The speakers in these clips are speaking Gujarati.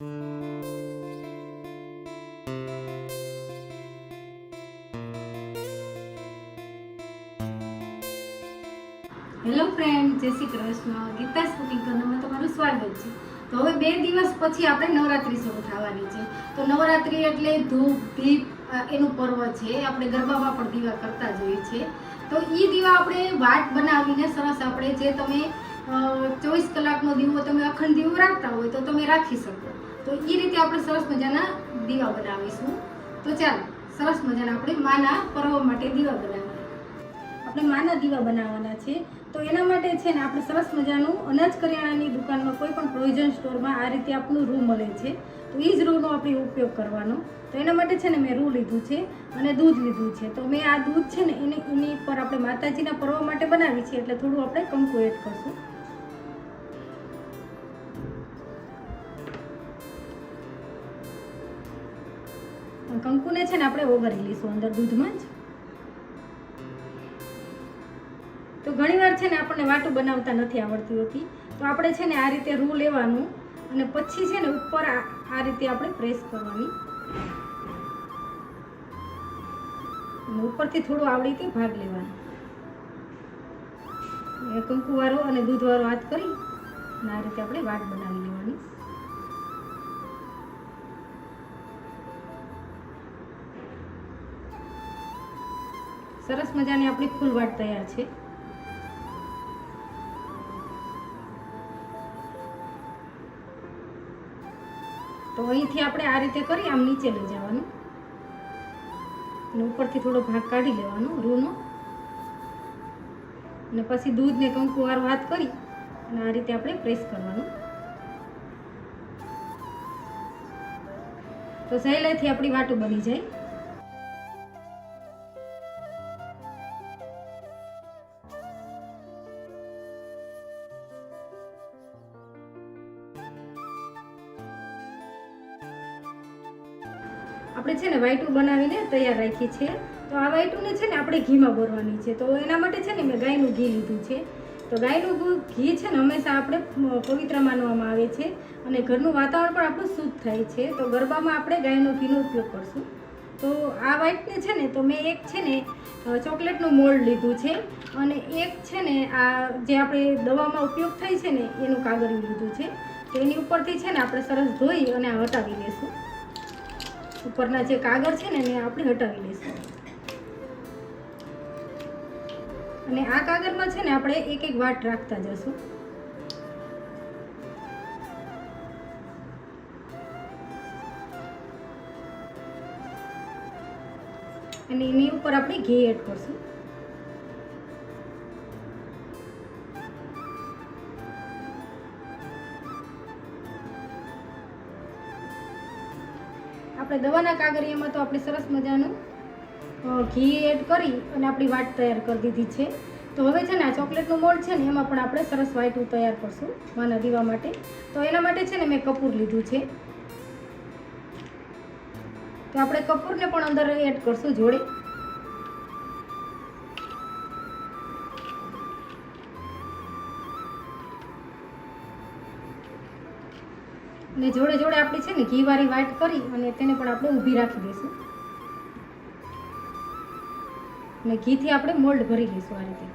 Hello friend, Jai Shri Krishna. Geeta's cooking કર્નરમાં તમારું સ્વાગત છે. તો હવે બે દિવસ પછી આપણે નવરાત્રિ શરૂ થવાની છે. તો નવરાત્રિ એટલે ધૂપ, દીપ એનું પર્વ છે. આપણે ગરબામાં પણ દીવા કરતા જ હોઈએ છીએ. તો એ દીવા આપણે વાટ બનાવીને સરસ આપણે જે તમે ચોવીસ કલાકનો દીવો તમે અખંડ દીવો રાખતા હોય તો તમે રાખી શકો. તો એ રીતે આપણે સરસ મજાના દીવા બનાવીશું. તો ચાલો, સરસ મજાના આપણે માના પર્વ માટે દીવા બનાવીએ. આપણે માના દીવા બનાવવાના છે. તો એના માટે છે ને આપણે સરસ મજાનું અનાજ કરિયાણાની દુકાનમાં કોઈ પણ પ્રોવિઝન સ્ટોરમાં આ રીતે આપણું રૂ મળે છે. તો એ જ રૂનો આપણે ઉપયોગ કરવાનો. તો એના માટે છે ને મેં રૂ લીધું છે અને દૂધ લીધું છે. તો મેં આ દૂધ છે ને એને એની પર આપણે માતાજીના પર્વ માટે બનાવી છે. એટલે થોડું આપણે એડ કરશું. કંકુને છે ને આપણે ઓગળી લઈશું અંદર દૂધમાં જ. તો ઘણીવાર છે ને આપણને વાટું બનાવતા નથી આવડતી હોતી. તો આપણે છે ને આ રીતે રૂ લેવાનું અને પછી છે ને ઉપર આ રીતે આપણે પ્રેસ કરવાની. ઉપરથી થોડું આવડી રીતે ભાગ લેવાનો. કંકુવાળો અને દૂધવાળો હાથ કરી અને આ રીતે આપણે વાટ બનાવી લેવાની. સરસ મજાની આપણી ફૂલ વાટ તૈયાર છે. તો અહીંથી આપણે આ રીતે કરી આમ નીચે લઈ જવાનું. અને ઉપરથી થોડો ભાગ કાઢી લેવાનો, રૂનો. અને પછી દૂધને કંકુવાળો વાત કરી અને આ રીતે આપણે પ્રેસ કરવાનું. તો સહેલાઈથી આપણી વાટું બની જાય. આપણે છે ને વાઈટું બનાવીને તૈયાર રાખી છે. તો આ વાઈટુંને છે ને આપણે ઘીમાં બોરવાની છે. તો એના માટે છે ને મેં ગાયનું ઘી લીધું છે. તો ગાયનું ઘી- છે ને હંમેશા આપણે પવિત્ર માનવામાં આવે છે. અને ઘરનું વાતાવરણ પણ આપણું શુદ્ધ થાય છે. તો ગરબામાં આપણે ગાયનો ઘીનો ઉપયોગ કરશું. તો આ વાઈટને છે ને તો મેં એક છે ને ચોકલેટનું મોલ્ડ લીધું છે. અને એક છે ને આ જે આપણે દવામાં ઉપયોગ થાય છે ને, એનું કાગળ લીધું છે. તો એની ઉપરથી છે ને આપણે સરસ ધોઈ અને હટાવી લેશું. ઉપરના જે કાગળ છે ને, એને આપણે હટાવી લઈશું. અને આ કાગળમાં છે ને, આપણે એક એક વાટ રાખતા જશું. અને એની ઉપર આપણે ઘી એડ કરશું. આપણે દવાના કાગળિયામાં તો આપણે સરસ મજાનું ઘી એડ કરી અને આપણી વાટ તૈયાર કરી દીધી છે. તો હવે છે ને આ ચોકલેટનું મોલ્ડ છે ને એમાં પણ આપણે સરસ વાઈટું તૈયાર કરશું માના દીવા માટે. તો એના માટે છે ને મેં કપૂર લીધું છે. તો આપણે કપૂરને પણ અંદર એડ કરશું જોડે. અને જોડે જોડે આપણે છે ને ઘીવાળી વાટ કરી અને તેને પણ આપણે ઊભી રાખી દઈશું. ને ઘીથી આપણે મોલ્ડ ભરી લઈશું આ રીતે.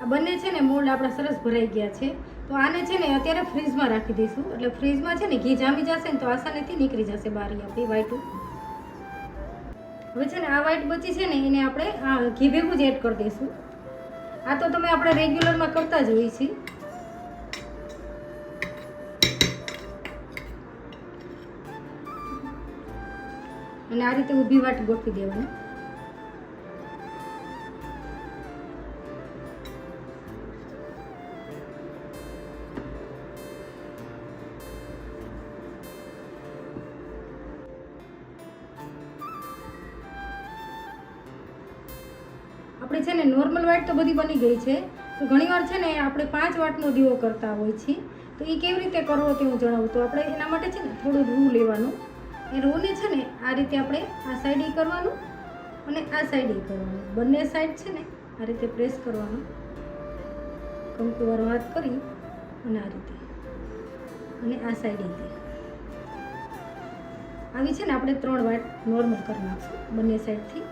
આ બંને છે ને મોલ્ડ આપણા સરસ ભરાઈ ગયા છે. તો આને છે ને અત્યારે ફ્રીજમાં રાખી દઈશું. એટલે ફ્રીજમાં છે ને ઘી જામી જશે ને તો આસાનીથી નીકળી જશે બારી આપણી વાઈટું હવે છે ને આ વ્હાઈટ બચી છે ને એને આપણે ઘી ભેગું જ એડ કરી દઈશું. આ તો તમે આપણે રેગ્યુલરમાં કરતા જ હોઈએ છીએ. અને આ રીતે ઊભી વાટ ગોઠવી દેવાની. આપણે છે ને નોર્મલ વાટ તો બધી બની ગઈ છે. તો ઘણીવાર છે ને આપણે પાંચ વાટનો દીવો કરતા હોય છીએ. તો એ કેવી રીતે કરવો તે હું જણાવું. તો આપણે એના માટે છે ને થોડું રૂ લેવાનું. એ રૂને છે ને આ રીતે આપણે આ સાઈડે કરવાનું અને આ સાઈડે કરવાનું. બંને સાઈડ છે ને આ રીતે પ્રેસ કરવાનું. કંકુવાળો વાત કરી અને આ રીતે. અને આ સાઈડ સાઈડેથી આવી છે ને આપણે ત્રણ વાટ નોર્મલ કરી નાખશું બંને સાઈડથી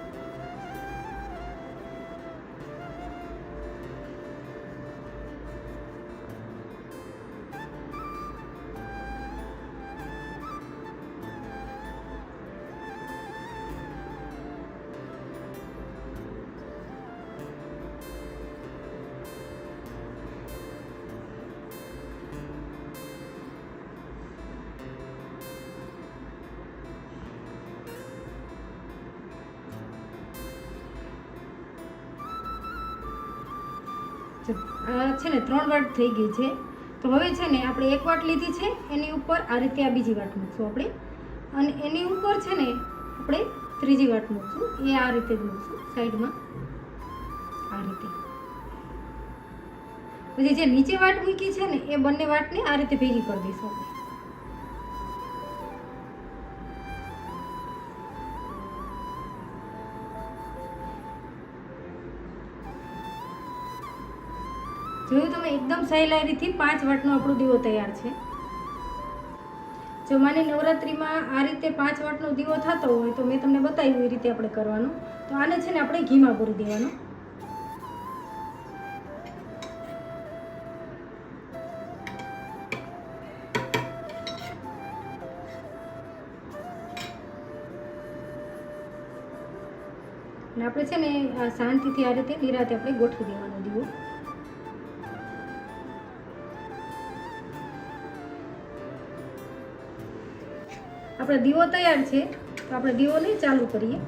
છે ને, ત્રણ વાટ થઈ ગઈ છે. તો હવે છે ને, આપણે એક વાટ લીધી છે, એની ઉપર આ રીતે આ બીજી વાટ મૂકશું આપણે. અને એની ઉપર છે ને, આપણે ત્રીજી વાટ મૂકશું. એ આ રીતે મૂકશું, સાઈડમાં. આ રીતે. પછી જે નીચે વાટ મૂકી છે ને, એ બંને વાટને આ રીતે ભેગી કરી દઈશું આપણે. એકદમ સહેલાઈથી પાંચ વાટનો આપણો દીવો તૈયાર છે. જો માની નવરાત્રિમાં આ રીતે પાંચ વાટનો દીવો થતો હોય તો મેં તમને બતાવ્યું એ રીતે આપણે કરવાનું. તો આને છે ને આપણે ઘીમાં પૂરી દેવાનું. અને આપણે છે ને શાંતિથી આ રીતે નિરાતે આપણે ગોઠવી દેવાનો દીવો. આપણો દીવો તૈયાર છે, તો આપણે દીવોને ચાલુ કરીએ.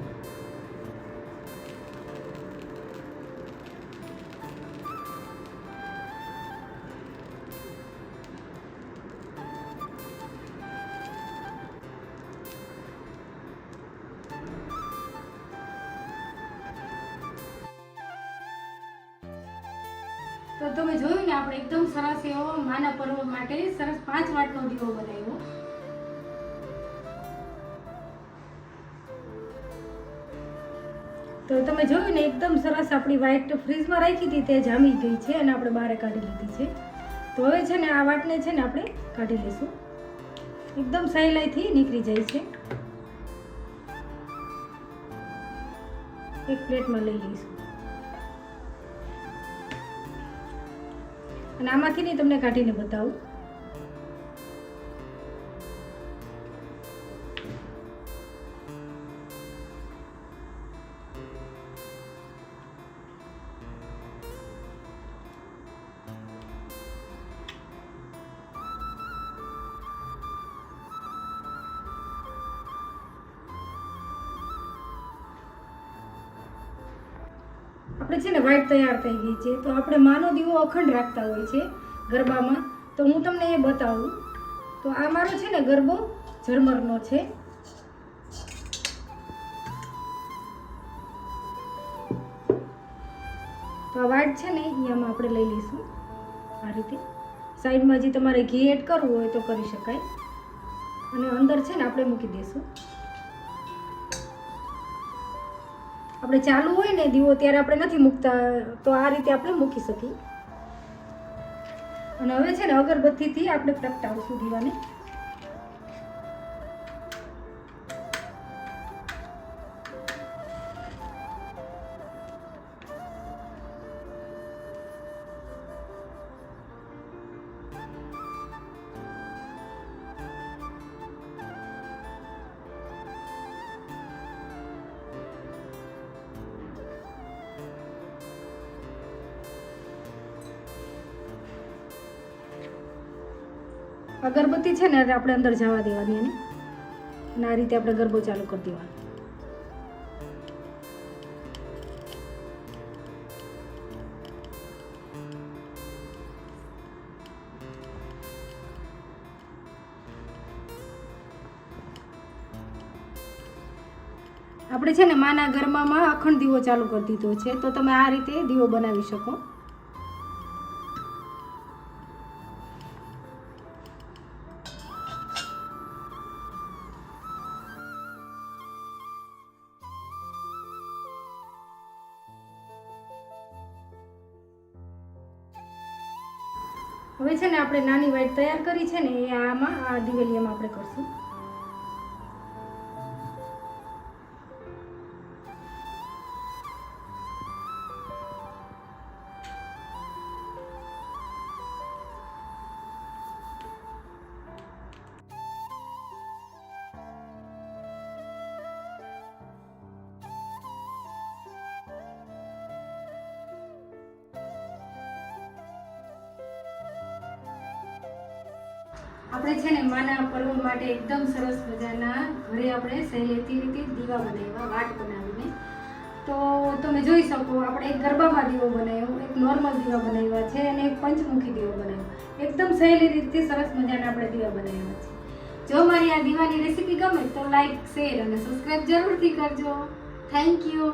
તો તમે જોયું ને, આપણે એકદમ સરસ એવો માના પર્વ માટે સરસ પાંચ વાટનો દીવો બનાવ્યો. તો તમે જોયું ને, એકદમ સરસ આપણી વ્હાઈટ ફ્રીજમાં રાખી હતી, તે જામી ગઈ છે અને આપણે બહાર કાઢી લીધી છે. તો હવે છે ને, આ વાટને છે ને આપણે કાઢી લઈશું. એકદમ સહેલાઈથી નીકળી જાય છે. એક પ્લેટમાં લઈ લઈશું. અને આમાંથી નહીં, તમને કાઢીને બતાવું. આપણે છે ને વાઈટ તૈયાર થઈ ગઈ છે, તો આપણે માનો દીવો અખંડ રાખતા હોય છે ગરબામાં. તો હું તમને એ બતાવું. તો આ મારો છે ને ગરબો ઝરમરનો છે. તો આ વાટ છે ને એમાં આપણે લઈ લઈશું. આ રીતે. સાઈડમાં જે તમારે ઘી એડ કરવું હોય તો કરી શકાય. અને અંદર છે ને આપણે મૂકી દઈશું. આપણે ચાલુ હોય ને દીવો ત્યારે આપણે નથી મૂકતા, તો આ રીતે આપણે મૂકી શકીએ. અને હવે છે ને અગરબત્તીથી આપણે પ્રગટાવશું દીવાને. અગરબત્તી છે ને આપણે અંદર જવા દેવાની એને. અને આ રીતે આપણે ગરબો ચાલુ કરી દેવાનો. આપણે છે ને, માના ગરબામાં અખંડ દીવો ચાલુ કરી દીધો છે. તો તમે આ રીતે દીવો બનાવી શકો. હવે છે ને આપણે નાની વાઈટ તૈયાર કરી છે ને એ આમાં, આ દિવેલીયામાં આપણે કરશું. આપણે છે ને માના પર્વ માટે એકદમ સરસ મજાના ઘરે આપણે સહેલેતી રીતે દીવા બનાવ્યા, વાટ બનાવીને. તો તમે જોઈ શકો, આપણે એક ગરબામાં દીવો બનાવ્યો, એક નોર્મલ દીવા બનાવ્યા છે અને એક પંચમુખી દીવો બનાવ્યો. એકદમ સહેલી રીતે સરસ મજાના આપણે દીવા બનાવ્યા છે. જો મારી આ દીવાની રેસીપી ગમે તો લાઈક શેર અને સબસ્ક્રાઈબ જરૂરથી કરજો. Thank you